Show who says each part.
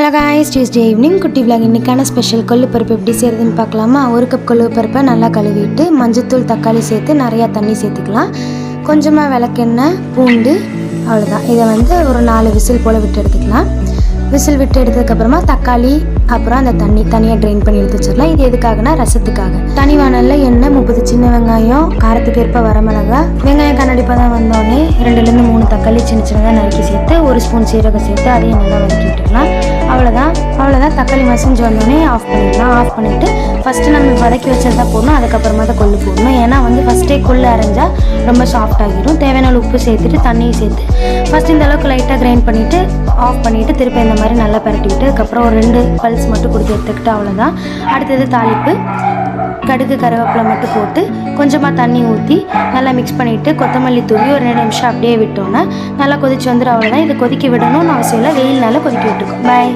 Speaker 1: Hello guys Tuesday evening குட்டி vlog இன்றைக்கான special கொள்ளுப்பருப்பு எப்படி செய்கிறதுன்னு பார்க்கலாமா? ஒரு கப் கொள்ளுப்பருப்பை நல்லா கழுவிட்டு மஞ்சத்தூள் தக்காளி சேர்த்து நிறையா தண்ணி சேர்த்துக்கலாம். கொஞ்சமாக விளக்கெண்ணெய் பூண்டு அவ்வளோதான் இதை வந்து ஒரு நாலு விசில் போல் விட்டு எடுத்துக்கலாம். விசில் விட்டு எடுத்ததுக்கப்புறமா தக்காளி அப்புறம் அந்த தண்ணி தனியாக ட்ரெயின் பண்ணி எடுத்து வச்சிடலாம். இது எதுக்காகனா ரசத்துக்காக. தனி வானலில் எண்ணெய் முப்பது சின்ன வெங்காயம் காரத்துக்கு ஏற்ப வரமிளகா வெங்காயம் கண்ணாடி தான் வந்தோடனே ரெண்டுலேருந்து மூணு தக்காளி சின்ன சின்னதாக நறுக்கி சேர்த்து ஒரு ஸ்பூன் சீரகம் சேர்த்து அதையும் நல்லா வதக்கி விட்டுக்கலாம் அவ்வளோதான். அவ்வளோதான். தக்காளி மசிஞ்சு வந்தோடனே ஆஃப் பண்ணிடலாம். ஆஃப் பண்ணிவிட்டு ஃபஸ்ட்டு நம்ம வதக்கி வச்சதா போடணும். அதுக்கப்புறமா தான் கொள்ளு போடணும். ஏன்னா வந்து ஃபஸ்ட்டே கொள்ளு அரைஞ்சால் ரொம்ப சாஃப்ட் ஆகிடும் தேவையான உப்பு சேர்த்துட்டு தண்ணியும் சேர்த்து ஃபஸ்ட் இந்த அளவுக்கு லைட்டாக கிரைண்ட் பண்ணிவிட்டு ஆஃப் பண்ணிவிட்டு திருப்பி இந்த மாதிரி நல்லா பரட்டிவிட்டு அதுக்கப்புறம் ஒரு ரெண்டு பல்ஸ் மட்டும் கொடுத்து எடுத்துக்கிட்டு அவ்வளோதான். அடுத்தது தாளிப்பு. கடுகு கருவேப்பிலை மட்டும் போட்டு கொஞ்சமாக தண்ணி ஊற்றி நல்லா மிக்ஸ் பண்ணிவிட்டு கொத்தமல்லி தூவி ஒரு ரெண்டு நிமிஷம் அப்படியே விட்டோன்னா நல்லா கொதிச்சு வந்துடும் அவ்வளோதான் இதை கொதிக்க விடணும்னு அவசியம் இல்லை. வெயில்னால கொதிக்க விட்டுக்கும் பாய்